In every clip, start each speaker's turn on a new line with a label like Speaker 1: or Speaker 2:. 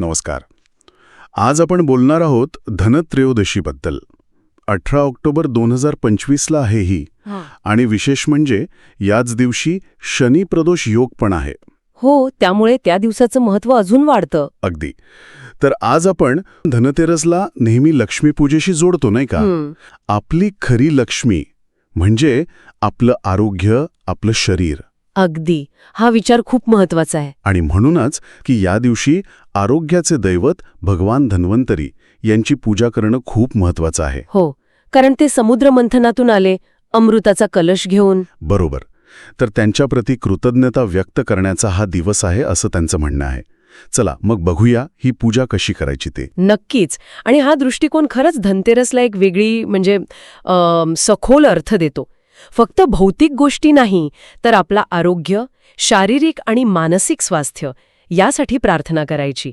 Speaker 1: नमस्कार. आज आपण बोलणार आहोत धनत्रयोदशीबद्दल. अठरा ऑक्टोबर दोन हजार पंचवीसला आहे ही. आणि विशेष म्हणजे याच दिवशी शनी प्रदोष योग पण आहे.
Speaker 2: हो त्यामुळे त्या दिवसाचं महत्त्व अजून वाढतं.
Speaker 1: अगदी. तर आज आपण धनतेरसला नेहमी लक्ष्मीपूजेशी जोडतो नाही का? आपली खरी लक्ष्मी म्हणजे आपलं आरोग्य आपलं शरीर.
Speaker 2: अगदी. हा विचार खूप महत्त्वाचा आहे.
Speaker 1: आणि म्हणूनच की या दिवशी आरोग्याचे दैवत भगवान धन्वंतरी यांची पूजा करणं खूप महत्वाचं आहे.
Speaker 2: हो कारण ते समुद्र मंथनातून आले अमृताचा कलश घेऊन.
Speaker 1: बरोबर. तर त्यांच्याप्रती कृतज्ञता व्यक्त करण्याचा हा दिवस आहे असं त्यांचं म्हणणं आहे. चला मग बघूया ही पूजा कशी करायची ते.
Speaker 2: नक्कीच. आणि हा दृष्टिकोन खरंच धनतेरसला एक वेगळी म्हणजे सखोल अर्थ देतो. फक्त भौतिक गोष्टी नाही तर आपला आरोग्य शारीरिक आणि मानसिक स्वास्थ्य यासाठी प्रार्थना करायची.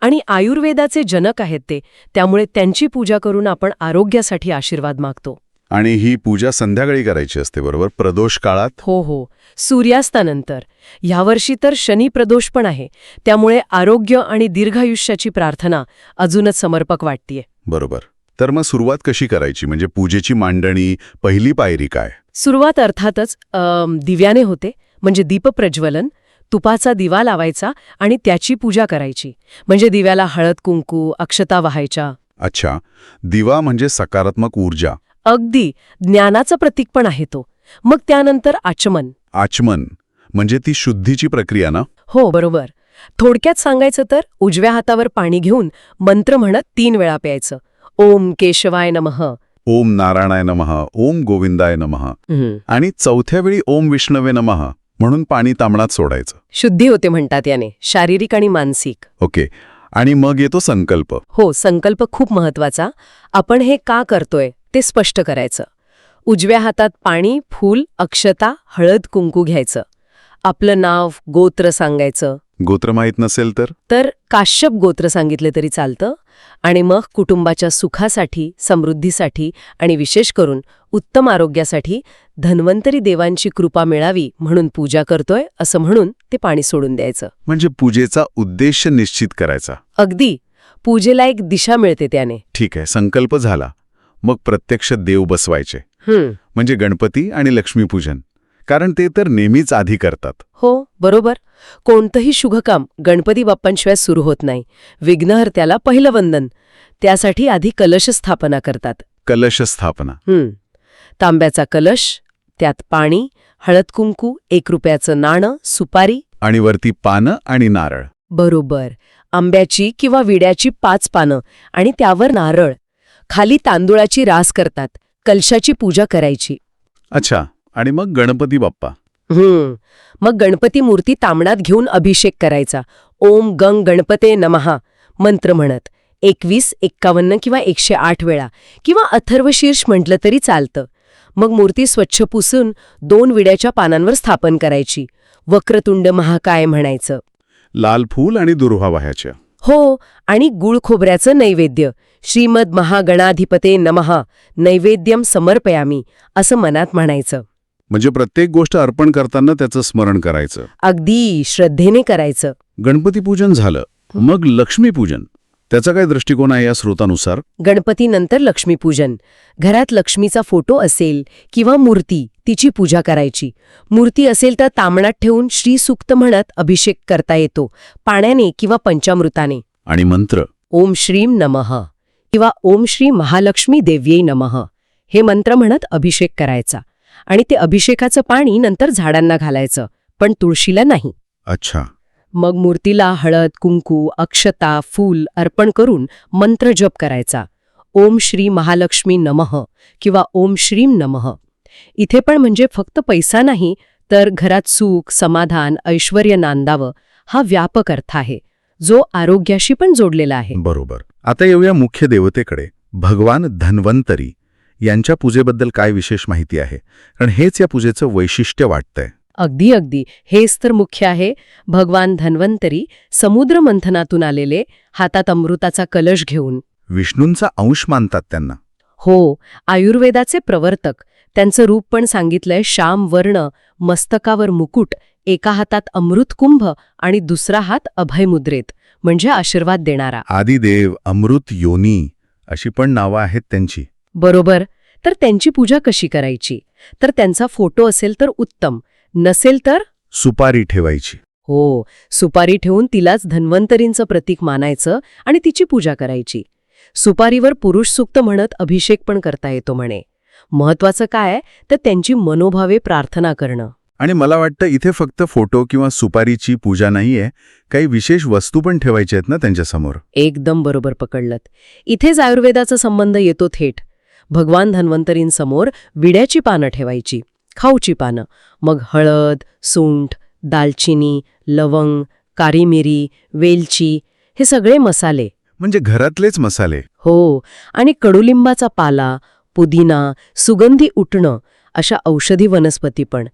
Speaker 2: आणि आयुर्वेदाचे जनक आहेत ते त्यामुळे त्यांची पूजा करून आपण आरोग्यासाठी आशीर्वाद मागतो.
Speaker 1: आणि ही पूजा संध्याकाळी करायची असते बरोबर? प्रदोष काळात?
Speaker 2: हो हो. सूर्यास्तानंतर. यावर्षी तर शनी प्रदोष पण आहे. त्यामुळे आरोग्य आणि दीर्घायुष्याची प्रार्थना अजूनच समर्पक वाटतीये.
Speaker 1: बरोबर. तर मग सुरुवात कशी करायची? म्हणजे पूजेची मांडणी पहिली पायरी काय?
Speaker 2: सुरुवात अर्थातच दिव्याने होते. म्हणजे दीपप्रज्वलन तुपाचा दिवा लावायचा आणि त्याची पूजा करायची. म्हणजे दिव्याला हळद कुंकू अक्षता वाहायच्या.
Speaker 1: अच्छा. दिवा म्हणजे सकारात्मक ऊर्जा.
Speaker 2: अगदी. ज्ञानाचं प्रतीक पण आहे तो. मग त्यानंतर आचमन.
Speaker 1: आचमन. म्हणजे ती शुद्धीची प्रक्रिया ना?
Speaker 2: हो बरोबर. थोडक्यात सांगायचं तर उजव्या हातावर पाणी घेऊन मंत्र म्हणत तीन वेळा प्यायचं. ओम केशवाय नमः.
Speaker 1: ओम नारायणाय नमः ओम गोविंदाय नमः. आणि चौथ्या वेळी ओम विष्णवे नमः म्हणून पाणी तांबणात सोडायचं.
Speaker 2: शुद्धी होते म्हणतात याने शारीरिक आणि मानसिक.
Speaker 1: ओके. आणि मग येतो संकल्प.
Speaker 2: हो संकल्प खूप महत्त्वाचा आपण हे का करतोय ते स्पष्ट करायचं. उजव्या हातात पाणी फूल अक्षता हळद कुंकू घ्यायचं. आपलं नाव गोत्र सांगायचं.
Speaker 1: गोत्र माहीत नसेल तर?
Speaker 2: तर काश्यप गोत्र सांगितले तरी चालतं. आणि मग कुटुंबाच्या सुखासाठी समृद्धीसाठी आणि विशेष करून उत्तम आरोग्यासाठी धन्वंतरी देवांची कृपा मिळावी म्हणून पूजा करतोय असं म्हणून ते पाणी सोडून द्यायचं.
Speaker 1: म्हणजे पूजेचा उद्देश निश्चित करायचा.
Speaker 2: अगदी. पूजेला एक दिशा मिळते त्याने.
Speaker 1: ठीक आहे संकल्प झाला. मग प्रत्यक्ष देव बसवायचे. म्हणजे गणपती आणि लक्ष्मीपूजन. कारण ते तर नेहमीच आधी करतात.
Speaker 2: हो बरोबर. कोणतंही शुभकाम गणपती बाप्पांशिवाय सुरू होत नाही. विघ्नहर्त्याला पहिलं वंदन. त्यासाठी आधी कलश स्थापना करतात.
Speaker 1: कलश स्थापना.
Speaker 2: हं. तांब्याचा कलश त्यात पाणी हळद कुंकू एक रुपयाचं नाणं सुपारी.
Speaker 1: आणि वरती पानं आणि नारळ.
Speaker 2: बरोबर. आंब्याची किंवा विड्याची पाच पानं आणि त्यावर नारळ. खाली तांदुळाची रास करतात. कलशाची पूजा करायची.
Speaker 1: अच्छा. आणि मग गणपती बाप्पा.
Speaker 2: हम्म. मग गणपती मूर्ती तांबणात घेऊन अभिषेक करायचा. ओम गंग गणपते नमहा. मंत्र म्हणत एकवीस एक्कावन्न किंवा एकशे आठ वेळा किंवा अथर्वशीर्ष म्हटलं तरी चालतं. मग मूर्ती स्वच्छ पुसून दोन विड्याच्या पानांवर स्थापन करायची. वक्रतुंड महाकाय म्हणायचं.
Speaker 1: लाल फूल आणि दुर्वा वाह्याच्या
Speaker 2: हो आणि गुळ खोबऱ्याचं नैवेद्य. श्रीमद महागणाधिपते नमहा. नैवेद्यम समर्पयामी असं मनात म्हणायचं.
Speaker 1: म्हणजे प्रत्येक गोष्ट अर्पण करताना त्याचं स्मरण करायचं.
Speaker 2: अगदी श्रद्धेने करायचं.
Speaker 1: गणपतीपूजन झालं. मग लक्ष्मीपूजन. त्याचा काय दृष्टिकोन आहे या स्रोतानुसार?
Speaker 2: गणपतीनंतर लक्ष्मीपूजन. घरात लक्ष्मीचा फोटो असेल किंवा मूर्ती तिची पूजा करायची. मूर्ती असेल तर तामणात ठेवून श्रीसूक्त म्हणत अभिषेक करता येतो. पाण्याने किंवा पंचामृताने.
Speaker 1: आणि मंत्र.
Speaker 2: ओम श्रीम नमः किंवा ओम श्री महालक्ष्मी देव्यै नमः. हे मंत्र म्हणत अभिषेक करायचा. आणि ते अभिषेकाचं पाणी नंतर झाडांना घालायचं पण तुळशीला नाही.
Speaker 1: अच्छा.
Speaker 2: मग मूर्तीला हळद कुंकू अक्षता फूल अर्पण करून मंत्र जप करायचा. ओम श्री महालक्ष्मी नमः किंवा ओम श्रीम नमः. इथे पण म्हणजे फक्त पैसा नाही तर घरात सुख समाधान ऐश्वर नांदावं हा व्यापक अर्थ आहे. जो आरोग्याशी पण जोडलेला आहे.
Speaker 1: बरोबर. आता येऊया मुख्य देवतेकडे. भगवान धन्वंतरी. यांच्या पूजेबद्दल काय विशेष माहिती आहे? कारण हेच या पूजेचं वैशिष्ट्य वाटतंय.
Speaker 2: अगदी अगदी. हेच तर मुख्य आहे. भगवान धन्वंतरी समुद्र मंथनातून आलेले हातात अमृताचा कलश घेऊन.
Speaker 1: विष्णूंचा अंश मानतात त्यांना.
Speaker 2: हो आयुर्वेदाचे प्रवर्तक. त्यांचं रूप पण सांगितलंय श्याम वर्ण मस्तकावर मुकुट एका हातात अमृत कुंभ आणि दुसरा हात अभयमुद्रेत म्हणजे आशीर्वाद देणारा.
Speaker 1: आदिदेव अमृत योनी अशी पण नावं आहेत त्यांची.
Speaker 2: बरोबर? तर त्यांची पूजा कशी करायची? तर त्यांचा फोटो असेल तर उत्तम नसेल तर?
Speaker 1: सुपारी ठेवायची.
Speaker 2: हो सुपारी ठेवून तिलाच धन्वंतरींचं प्रतीक मानायचं आणि तिची पूजा करायची. सुपारीवर पुरुष सुक्त म्हणत अभिषेक पण करता येतो म्हणे. महत्वाचं काय? तर त्यांची मनोभावे प्रार्थना करणं.
Speaker 1: आणि मला वाटतं इथे फक्त फोटो किंवा सुपारीची पूजा नाहीये काही विशेष वस्तू पण ठेवायच्या आहेत ना त्यांच्यासमोर.
Speaker 2: एकदम बरोबर पकडलत. इथेच आयुर्वेदाचा संबंध येतो थेट. भगवान धन्वंतरींसमोर विड्याची पानं ठेवायची खाऊची पानं. मग हळद सुंठ दालचिनी लवंग काळी मिरी वेलची हे सगळे मसाले.
Speaker 1: म्हणजे घरातलेच मसाले.
Speaker 2: हो आणि कडुलिंबाचा पाला पुदिना सुगंधी उटणं अशा औषधी वनस्पती पण.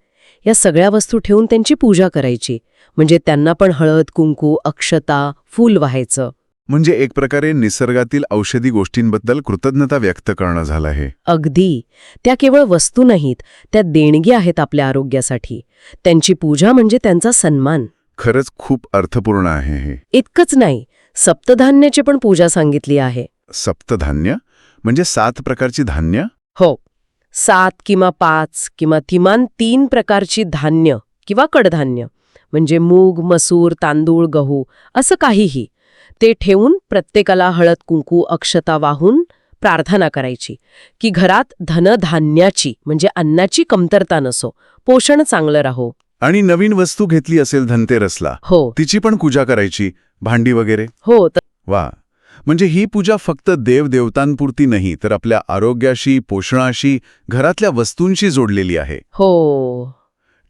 Speaker 2: या सगळ्या वस्तू ठेवून त्यांची पूजा करायची. म्हणजे त्यांना पण हळद कुंकू अक्षता फूल व्हायचं.
Speaker 1: म्हणजे एक प्रकारे निसर्गातील औषधी गोष्टींबद्दल कृतज्ञता व्यक्त करणं झालं आहे.
Speaker 2: अगदी. त्या केवळ वस्तू नाहीत त्या देणगी आहेत आपल्या आरोग्यासाठी. त्यांची पूजा म्हणजे त्यांचा सन्मान.
Speaker 1: खरंच खूप अर्थपूर्ण आहे हे.
Speaker 2: इतकंच नाही सप्तधान्याची पण पूजा सांगितली आहे.
Speaker 1: सप्तधान्य? म्हणजे सात प्रकारची धान्य?
Speaker 2: हो. सात किंवा पाच किंवा किमान तीन प्रकारची धान्य किंवा कडधान्य. म्हणजे मूग मसूर तांदूळ गहू असं काहीही. ते ठेवून प्रत्येकाला हळद कुंकू अक्षता वाहून प्रार्थना करायची. की घरात धनधान्याची म्हणजे अन्नाची कमतरता नसो. पोषण चांगलं राहो.
Speaker 1: आणि नवीन वस्तू घेतली असेल धनतेरसला
Speaker 2: हो.
Speaker 1: तिची पण पूजा करायची भांडी वगैरे?
Speaker 2: हो तर
Speaker 1: वा. म्हणजे ही पूजा फक्त देवदेवतांपुरती नाही तर आपल्या आरोग्याशी पोषणाशी घरातल्या वस्तूंशी जोडलेली आहे.
Speaker 2: हो.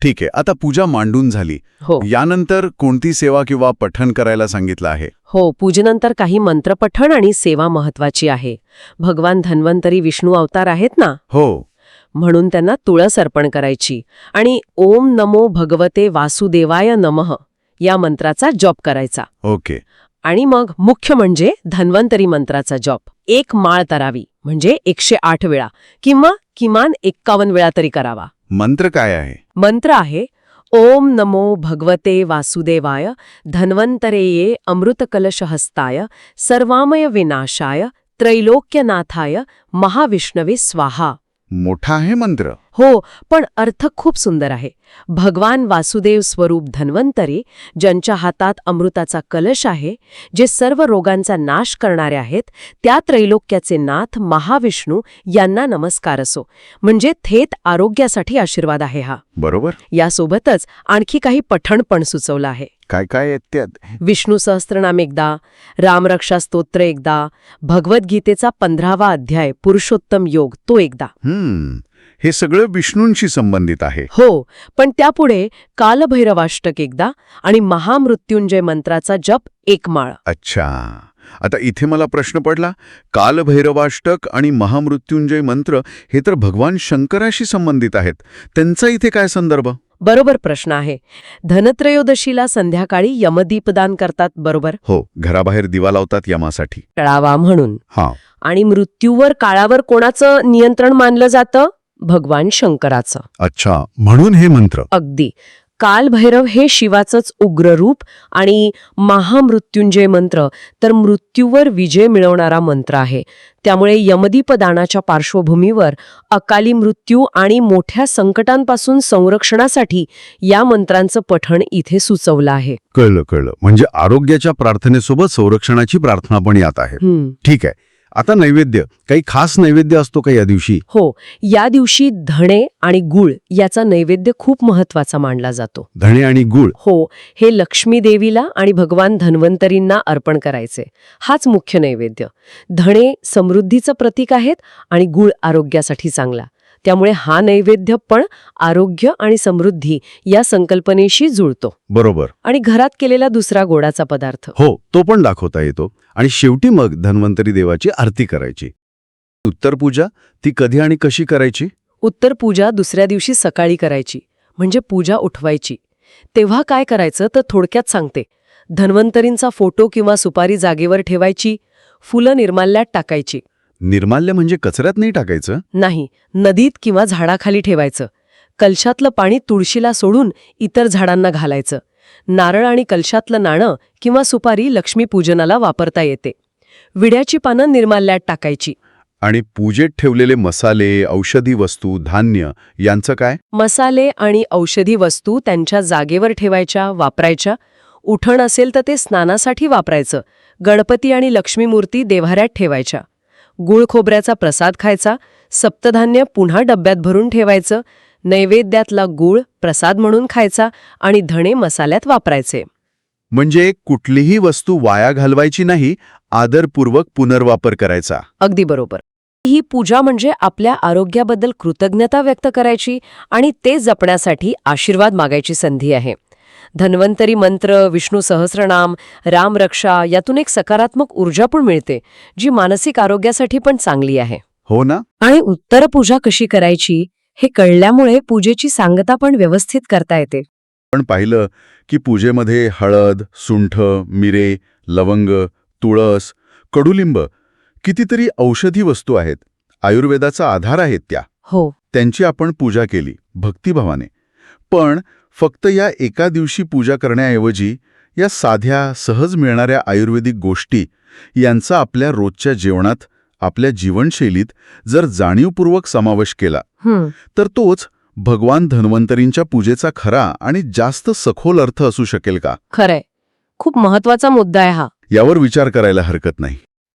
Speaker 1: ठीक आहे. आता पूजा मांडून झाली.
Speaker 2: हो.
Speaker 1: यानंतर कोणती सेवा किंवा पठण करायला सांगितलं आहे?
Speaker 2: हो पूजनंतर काही मंत्रपठण आणि सेवा महत्वाची आहे. भगवान धन्वंतरी विष्णू अवतार आहेत ना?
Speaker 1: हो.
Speaker 2: म्हणून त्यांना तुळस अर्पण करायची. आणि ओम नमो भगवते वासुदेवाय नमः या मंत्राचा जॉब करायचा.
Speaker 1: ओके.
Speaker 2: आणि मग मुख्य म्हणजे धन्वंतरी मंत्राचा जॉब एक माळ तरावी म्हणजे एकशे आठ वेळा किंवा किमान एक्कावन्न वेळा तरी करावा.
Speaker 1: मंत्र काय आहे?
Speaker 2: मंत्र आहे ओम नमो भगवते वासुदेवाय धन्वंतरेये अमृतकलशहस्ताय सर्वामय विनाशाय त्रैलोक्यनाथाय महाविष्णवे स्वाहा.
Speaker 1: मोठा आहे मंत्र.
Speaker 2: हो पण अर्थ खूप सुंदर आहे. भगवान वासुदेव स्वरूप धन्वंतरी ज्यांच्या हातात अमृताचा कलश आहे जे सर्व रोगांचा नाश करणारे आहेत त्या त्रैलोक्याचे नाथ महाविष्णू यांना नमस्कार असो. म्हणजे थेट आरोग्यासाठी आशीर्वाद आहे हा.
Speaker 1: बरोबर.
Speaker 2: यासोबतच आणखी काही पठण पण सुचवलं आहे.
Speaker 1: काय काय आहेत त्यात?
Speaker 2: विष्णू सहस्त्रनाम एकदा रामरक्षा स्तोत्र एकदा भगवद्गीतेचा पंधरावा अध्याय पुरुषोत्तम योग तो एकदा.
Speaker 1: हम्म. हे सगळं विष्णूंशी संबंधित आहे.
Speaker 2: हो पण त्यापुढे कालभैरवाष्टक एकदा आणि महामृत्युंजय मंत्राचा जप एक माळ.
Speaker 1: अच्छा. आता इथे मला प्रश्न पडला कालभैरवाष्टक आणि महामृत्युंजय मंत्र हे तर भगवान शंकराशी संबंधित आहेत. त्यांचा इथे काय संदर्भ?
Speaker 2: बरोबर प्रश्न आहे. धनत्रयोदशीला संध्याकाळी यमदीपदान करतात बरोबर?
Speaker 1: हो घराबाहेर दिवा लावतात यमासाठी.
Speaker 2: टळावा म्हणून.
Speaker 1: हा.
Speaker 2: आणि मृत्यूवर काळावर कोणाचं नियंत्रण मानलं जातं? भगवान शंकराचं.
Speaker 1: अच्छा म्हणून हे मंत्र.
Speaker 2: अगदी. कालभैरव हे शिवाचंच उग्र रूप आणि महामृत्युंजय मंत्र तर मृत्यूवर विजय मिळवणारा मंत्र आहे. त्यामुळे यमदीपदानाच्या पार्श्वभूमीवर अकाली मृत्यू आणि मोठ्या संकटांपासून संरक्षणासाठी या मंत्रांचं पठण इथे सुचवलं आहे.
Speaker 1: कळलं कळलं. म्हणजे आरोग्याच्या प्रार्थनेसोबत संरक्षणाची प्रार्थना पण यात आहे. ठीक आहे. आता नैवेद्य काही खास नैवेद्य असतो का या दिवशी?
Speaker 2: हो या दिवशी धणे आणि गुळ याचा नैवेद्य खूप महत्त्वाचा मानला जातो.
Speaker 1: धणे आणि गुळ?
Speaker 2: हो हे लक्ष्मी देवीला आणि भगवान धन्वंतरींना अर्पण करायचे. हाच मुख्य नैवेद्य. धणे समृद्धीचं प्रतीक आहेत आणि गुळ आरोग्यासाठी चांगला. त्यामुळे हा नैवेद्य पण आरोग्य आणि समृद्धी या संकल्पनेशी जुळतो.
Speaker 1: बरोबर.
Speaker 2: आणि घरात केलेला दुसरा गोडाचा पदार्थ.
Speaker 1: हो तो पण दाखवता येतो. आणि शेवटी मग धन्वंतरी देवाची आरती करायची. उत्तर पूजा ती कधी आणि कशी करायची?
Speaker 2: उत्तर पूजा दुसऱ्या दिवशी सकाळी करायची म्हणजे पूजा उठवायची. तेव्हा काय करायचं तर थोडक्यात सांगते. धन्वंतरींचा फोटो किंवा सुपारी जागेवर ठेवायची फुलं निर्माल्यात टाकायची.
Speaker 1: निर्माल्य म्हणजे कचऱ्यात नाही टाकायचं?
Speaker 2: नाही नदीत किंवा झाडाखाली ठेवायचं. कलशातलं पाणी तुळशीला सोडून इतर झाडांना घालायचं. नारळ आणि कलशातलं नाणं किंवा सुपारी लक्ष्मीपूजनाला वापरता येते. विड्याची पानं निर्माल्यात टाकायची.
Speaker 1: आणि पूजेत ठेवलेले मसाले औषधी वस्तू धान्य यांचं काय?
Speaker 2: मसाले आणि औषधी वस्तू त्यांच्या जागेवर ठेवायच्या वापरायच्या. उठण असेल तर ते स्नानासाठी वापरायचं. गणपती आणि लक्ष्मी मूर्ती देव्हाऱ्यात ठेवायच्या. गुळ खोबऱ्याचा प्रसाद खायचा सप्तधान्य पुन्हा डब्यात भरून ठेवायचं नैवेद्यातला गुळ प्रसाद म्हणून खायचा आणि धणे मसाल्यात वापरायचे.
Speaker 1: म्हणजे कुठलीही वस्तू वाया घालवायची नाही आदरपूर्वक पुनर्वापर करायचा.
Speaker 2: अगदी बरोबर. ही पूजा म्हणजे आपल्या आरोग्याबद्दल कृतज्ञता व्यक्त करायची आणि ते जपण्यासाठी आशीर्वाद मागायची संधी आहे. धन्वंतरी मंत्र विष्णू सहस्रनाम रामरक्षा यातून एक सकारात्मक ऊर्जा पण मिळते जी मानसिक आरोग्यासाठी पण चांगली आहे.
Speaker 1: हो ना?
Speaker 2: आणि उत्तर पूजा कशी करायची हे कळल्यामुळे पूजेची सांगता पण व्यवस्थित करता येते.
Speaker 1: पण पाहिलं की पूजेमध्ये हळद सुंठ मिरे लवंग तुळस कडुलिंब कितीतरी औषधी वस्तू आहेत आयुर्वेदाचा आधार आहेत त्या.
Speaker 2: हो.
Speaker 1: त्यांची आपण पूजा केली भक्तिभावाने. पण फक्त या एका दिवशी पूजा करण्याऐवजी या साध्या सहज मिळणाऱ्या आयुर्वेदिक गोष्टी यांचा आपल्या रोजच्या जेवणात आपल्या जीवनशैलीत जर जाणीवपूर्वक समावेश केला तर तोच भगवान धन्वंतरींच्या पूजेचा खरा आणि जास्त सखोल अर्थ असू शकेल का?
Speaker 2: खरंय. खूप महत्त्वाचा मुद्दा आहे हा.
Speaker 1: यावर विचार करायला हरकत नाही.